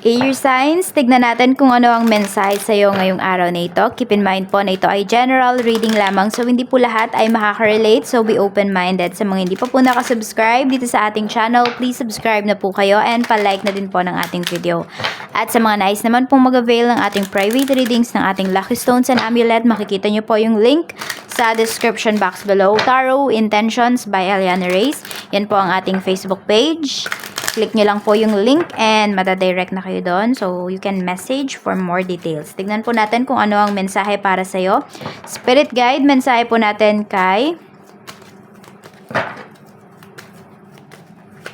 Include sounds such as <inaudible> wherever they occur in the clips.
Air signs, tignan natin kung ano ang mensahe sa iyo ngayong araw na ito. Keep in mind po na ito ay general reading lamang so hindi po lahat ay makaka-relate so be open-minded. Sa mga hindi pa po nakasubscribe dito sa ating channel, please subscribe na po kayo and pa-like na din po ng ating video. At sa mga nais naman pong mag-avail ng ating private readings ng ating Lucky Stones and Amulet, makikita nyo po yung link sa description box below. Tarot Intentions by Eliana Reyes. Yan po ang ating Facebook page. Click nyo lang po yung link and matadirect na kayo doon. So, you can message for more details. Tignan po natin kung ano ang mensahe para sa'yo. Spirit Guide, mensahe po natin kay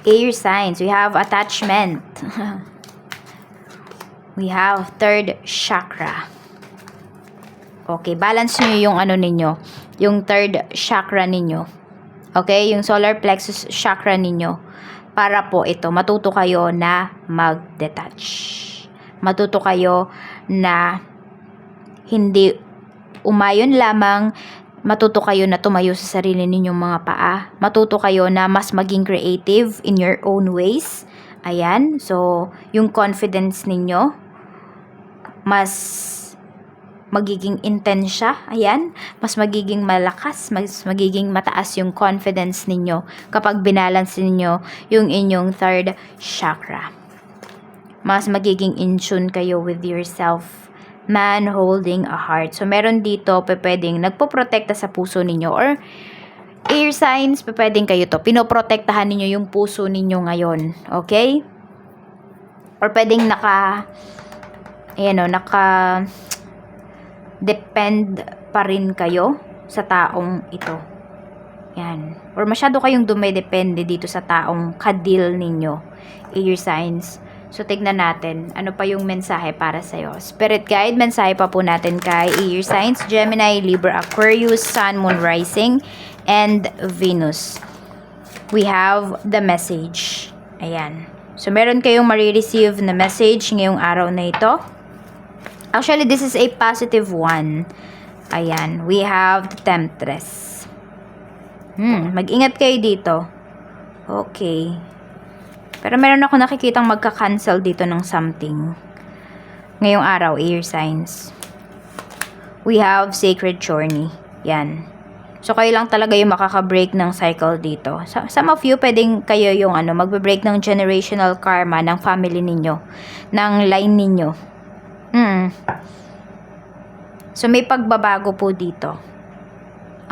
Air Signs. We have attachment. <laughs> We have third chakra. Okay, balance nyo yung ano ninyo. Yung third chakra ninyo. Okay, yung solar plexus chakra ninyo para po ito, matuto kayo na mag-detach. Matuto kayo na hindi umayon lamang, matuto kayo na tumayo sa sarili ninyong mga paa. Matuto kayo na mas maging creative in your own ways. Ayan, so yung confidence ninyo, mas magiging intense siya. Ayan, mas magiging malakas, mas magiging mataas yung confidence ninyo kapag binalance ninyo yung inyong third chakra. Mas magiging in tune kayo with yourself. Man holding a heart. So, meron dito, pwedeng nagpoprotekta sa puso ninyo or air signs, pwedeng kayo to. Pinoprotektahan ninyo yung puso ninyo ngayon. Okay? Or pwedeng naka, ayan o, naka, depend pa rin kayo sa taong ito. Yan. Or masyado kayong dumedepende dito sa taong kadil ninyo. Air signs. So, tignan natin. Ano pa yung mensahe para sa'yo? Spirit guide, mensahe pa po natin kay Air signs, Gemini, Libra, Aquarius, Sun, Moon, Rising, and Venus. We have the message. Ayan. So, meron kayong marireceive na message ngayong araw na ito. Actually, this is a positive one. Ayan, we have the Temptress. Hmm, mag-ingat kayo dito. Okay. Pero meron ako nakikitang magka-cancel dito ng something. Ngayong araw, air signs. We have Sacred Journey. Yan. So, kayo lang talaga yung makaka-break ng cycle dito. So, some of you, pwedeng kayo yung ano, magbe-break ng generational karma ng family ninyo. Ng line ninyo. Hmm. So, may pagbabago po dito.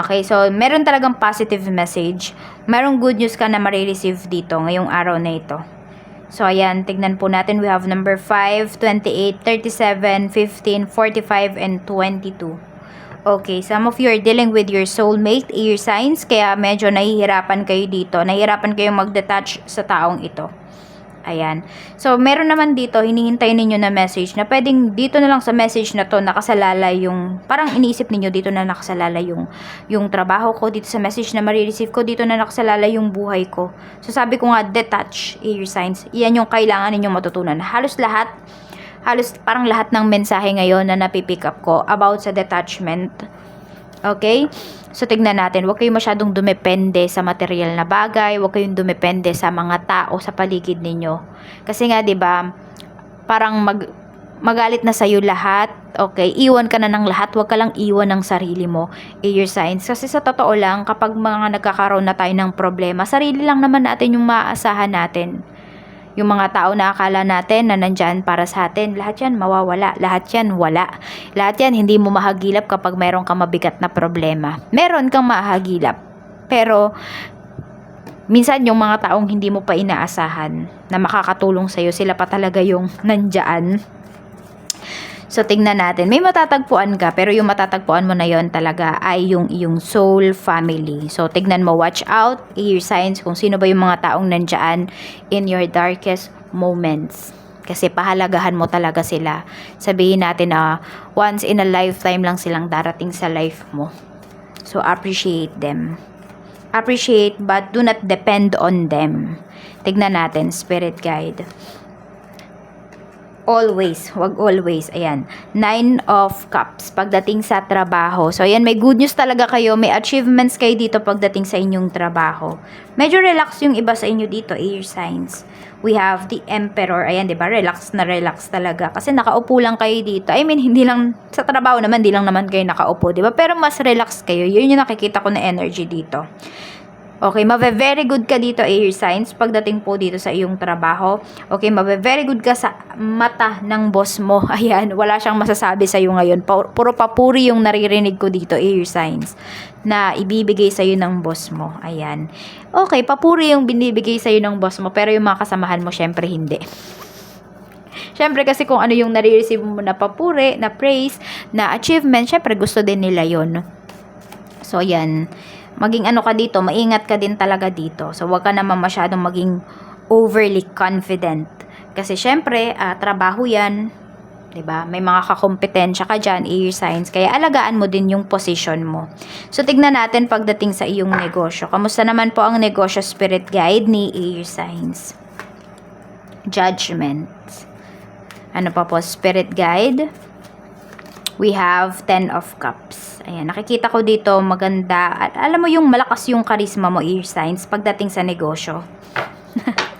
Okay, so meron talagang positive message. Merong good news ka na marireceive dito ngayong araw na ito. So, ayan, tignan po natin. We have number 5, 28, 37, 15, 45, and 22. Okay, some of you are dealing with your soulmate, air signs, kaya medyo nahihirapan kayo dito. Nahihirapan kayong mag-detach sa taong ito. Ayan. So, meron naman dito, hinihintay ninyo na message na pwedeng dito na lang sa message na to nakasalala yung, parang iniisip ninyo dito na nakasalala yung, yung trabaho ko, dito sa message na marireceive ko, dito na nakasalala yung buhay ko. So, sabi ko nga, detach air signs. Iyan yung kailangan ninyong matutunan. Halos lahat, halos parang lahat ng mensahe ngayon na napipick up ko about sa detachment. Okay? So, tignan natin. Huwag kayong masyadong dumepende sa material na bagay. Huwag kayong dumepende sa mga tao sa paligid ninyo. Kasi nga, di ba, parang mag, magalit na sa'yo lahat. Okay, iwan ka na ng lahat. Huwag ka lang iwan ng sarili mo. Air signs. Kasi sa totoo lang, kapag mga nagkakaroon na tayo ng problema, sarili lang naman natin yung maaasahan natin. Yung mga tao na akala natin na nandyan para sa atin, lahat yan mawawala. Lahat yan wala. Lahat yan hindi mo mahagilap kapag mayroon kang mabigat na problema. Meron kang mahagilap. Pero, minsan yung mga taong hindi mo pa inaasahan na makakatulong sa'yo, sila pa talaga yung nandyan. So, tingnan natin. May matatagpuan ka, pero yung matatagpuan mo na yon talaga ay yung iyong soul family. So, tignan mo, watch out, your signs, kung sino ba yung mga taong nandyan in your darkest moments. Kasi pahalagahan mo talaga sila. Sabihin natin na once in a lifetime lang silang darating sa life mo. So, appreciate them. Appreciate but do not depend on them. Tignan natin, spirit guide. Always, wag always, ayan, nine of cups pagdating sa trabaho. So, ayan, may good news talaga kayo, may achievements kayo dito pagdating sa inyong trabaho. Medyo relax yung iba sa inyo dito, air signs. We have the emperor, ayan, di ba, relax na relax talaga. Kasi nakaupo lang kayo dito. I mean, hindi lang, sa trabaho naman, hindi lang naman kayo nakaupo, di ba? Pero mas relax kayo, yun yung nakikita ko na energy dito. Okay, mabe-very good ka dito, air signs, pagdating po dito sa iyong trabaho. Okay, mabe-very good ka sa mata ng boss mo. <laughs> Ayan, wala siyang masasabi sa iyo ngayon. Pu- Puro papuri yung naririnig ko dito, air signs, na ibibigay sa iyo ng boss mo. Ayan. Okay, papuri yung binibigay sa iyo ng boss mo, pero yung mga kasamahan mo, syempre hindi. Syempre kasi kung ano yung nare-receive mo na papuri, na praise, na achievement, syempre gusto din nila yon. So, yan. Maging ano ka dito, maingat ka din talaga dito. So, wag ka naman masyadong maging overly confident. Kasi, syempre, ah, trabaho yan. 'di ba? May mga kakompetensya ka diyan, air signs. Kaya alagaan mo din yung position mo. So tignan natin pagdating sa iyong negosyo. Kamusta naman po ang negosyo spirit guide ni air signs? Judgment. Ano pa po spirit guide? We have 10 of cups. Ayan, nakikita ko dito maganda. At alam mo yung malakas yung charisma mo, air signs, pagdating sa negosyo. <laughs>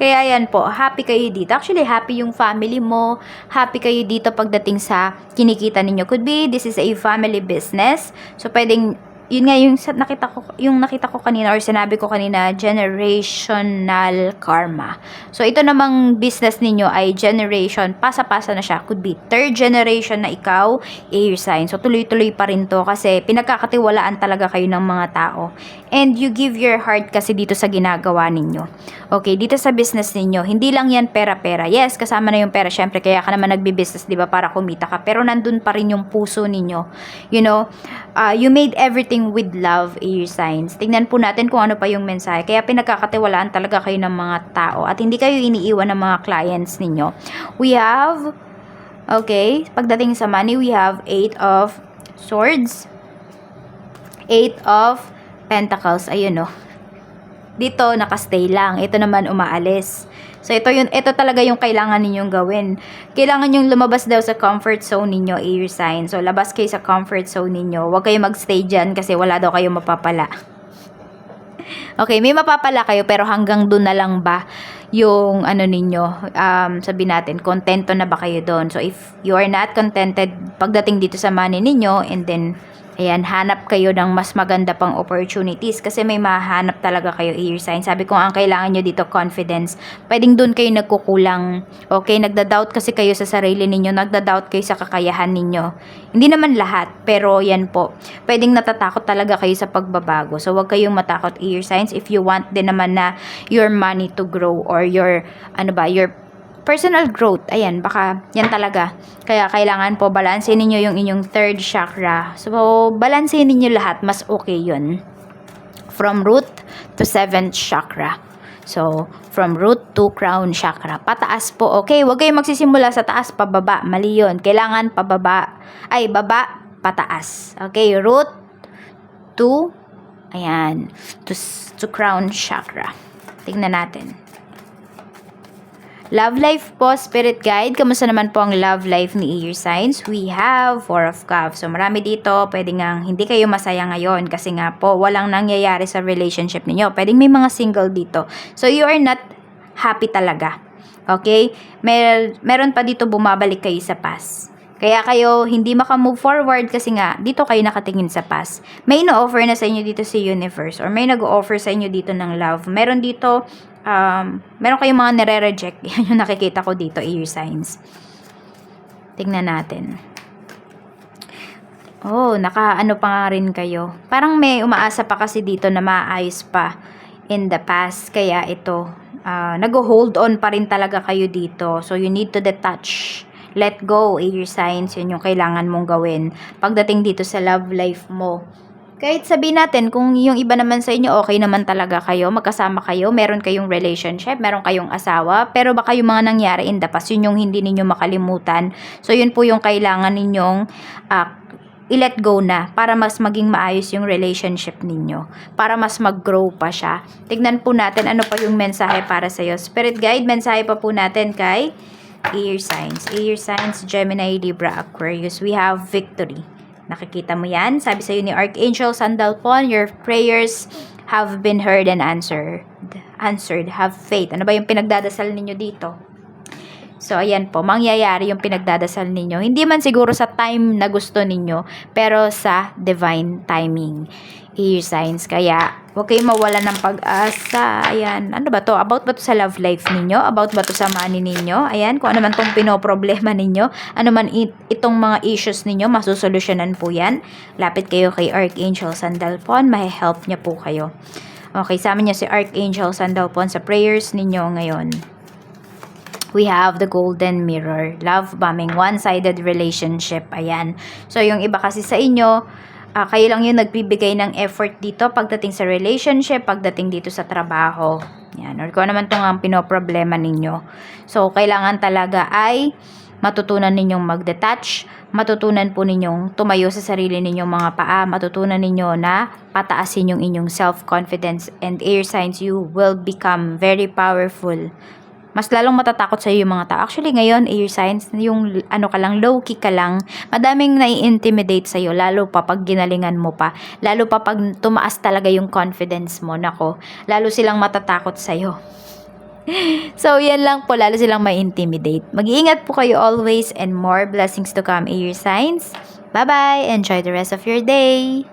Kaya yan po, happy kayo dito. Actually, happy yung family mo. Happy kayo dito pagdating sa kinikita ninyo. Could be, this is a family business. So, pwedeng, yun nga yung nakita ko yung nakita ko kanina or sinabi ko kanina generational karma. So ito namang business ninyo ay generation pasa-pasa na siya. Could be third generation na ikaw air sign. So tuloy-tuloy pa rin to kasi pinagkakatiwalaan talaga kayo ng mga tao. And you give your heart kasi dito sa ginagawa ninyo. Okay, dito sa business ninyo, hindi lang yan pera-pera. Yes, kasama na yung pera syempre kaya ka naman nagbi-business, 'di ba, para kumita ka. Pero nandun pa rin yung puso ninyo. You know, uh, you made everything with love, air signs. Tingnan po natin kung ano pa yung mensahe. Kaya pinagkakatiwalaan talaga kayo ng mga tao at hindi kayo iniiwan ng mga clients ninyo. We have, okay, pagdating sa money, we have eight of swords, eight of pentacles. Ayun, no. Dito, nakastay lang. Ito naman, umaalis. So, ito, yun, ito talaga yung kailangan ninyong gawin. Kailangan yung lumabas daw sa comfort zone ninyo, air sign. So, labas kayo sa comfort zone ninyo. Huwag kayo magstay dyan kasi wala daw kayo mapapala. <laughs> Okay, may mapapala kayo pero hanggang doon na lang ba yung ano ninyo, um, sabi natin, kontento na ba kayo doon? So, if you are not contented pagdating dito sa money ninyo and then Ayan, hanap kayo ng mas maganda pang opportunities kasi may mahanap talaga kayo air sign. Sabi ko, ang kailangan nyo dito, confidence. Pwedeng doon kayo nagkukulang. Okay, nagda-doubt kasi kayo sa sarili ninyo, nagda-doubt kayo sa kakayahan ninyo. Hindi naman lahat, pero yan po. Pwedeng natatakot talaga kayo sa pagbabago. So, huwag kayong matakot air signs if you want din naman na your money to grow or your, ano ba, your personal growth, ayan, baka yan talaga. Kaya kailangan po balansehin ninyo yung inyong third chakra. So, balansehin ninyo lahat, mas okay yun. From root to seventh chakra. So, from root to crown chakra. Pataas po, okay? Huwag kayong magsisimula sa taas, pababa. Mali yun. Kailangan pababa. Ay, baba, pataas. Okay, root to, ayan, to, to crown chakra. Tingnan natin. Love life po, spirit guide. Kamusta naman po ang love life ni Air Signs? We have Four of Cups. So marami dito, pwede nga hindi kayo masaya ngayon kasi nga po walang nangyayari sa relationship ninyo. Pwedeng may mga single dito. So you are not happy talaga. Okay? Mer meron pa dito bumabalik kayo sa past. Kaya kayo hindi makamove forward kasi nga dito kayo nakatingin sa past. May ino-offer na sa inyo dito si universe or may nag-offer sa inyo dito ng love. Meron dito um, meron kayong mga nire-reject. <laughs> Yan yung nakikita ko dito, air signs. Tingnan natin. Oh, naka ano pa nga rin kayo. Parang may umaasa pa kasi dito na maayos pa in the past. Kaya ito, uh, nag-hold on pa rin talaga kayo dito. So, you need to detach. Let go, air signs. Yun yung kailangan mong gawin. Pagdating dito sa love life mo. Kahit sabihin natin, kung yung iba naman sa inyo, okay naman talaga kayo, magkasama kayo, meron kayong relationship, meron kayong asawa, pero baka yung mga nangyari in the past, yun yung hindi ninyo makalimutan. So, yun po yung kailangan ninyong uh, i-let go na para mas maging maayos yung relationship ninyo. Para mas mag-grow pa siya. Tignan po natin ano pa yung mensahe para sa'yo. Spirit guide, mensahe pa po natin kay air signs. Air signs, Gemini, Libra, Aquarius. We have victory. Nakikita mo yan? Sabi sa'yo ni Archangel Sandalphon, your prayers have been heard and answered. Answered. Have faith. Ano ba yung pinagdadasal ninyo dito? So, ayan po, mangyayari yung pinagdadasal ninyo. Hindi man siguro sa time na gusto ninyo, pero sa divine timing. Air signs. Kaya, huwag kayong mawala ng pag-asa. Ayan, ano ba to? About ba to sa love life ninyo? About ba to sa money ninyo? Ayan, kung ano man tong pinoproblema ninyo, ano man it- itong mga issues ninyo, masusolusyonan po yan. Lapit kayo kay Archangel Sandalphon, may-help niya po kayo. Okay, sa amin niya si Archangel Sandalphon sa prayers ninyo ngayon we have the golden mirror. Love bombing, one-sided relationship. Ayan. So, yung iba kasi sa inyo, ah, kayo lang yung nagbibigay ng effort dito pagdating sa relationship, pagdating dito sa trabaho. Yan. Or kung ano naman itong ang pinoproblema ninyo. So, kailangan talaga ay matutunan ninyong mag-detach, matutunan po ninyong tumayo sa sarili ninyong mga paa, matutunan ninyo na pataasin yung inyong self-confidence and air signs, you will become very powerful mas lalong matatakot sa yung mga tao. Actually, ngayon, air signs, yung ano ka lang, low-key ka lang, madaming nai-intimidate sa'yo, lalo pa pag ginalingan mo pa, lalo pa pag tumaas talaga yung confidence mo, nako, lalo silang matatakot sa'yo. <laughs> So, yan lang po, lalo silang ma-intimidate. Mag-iingat po kayo always and more blessings to come, air signs. Bye-bye! Enjoy the rest of your day!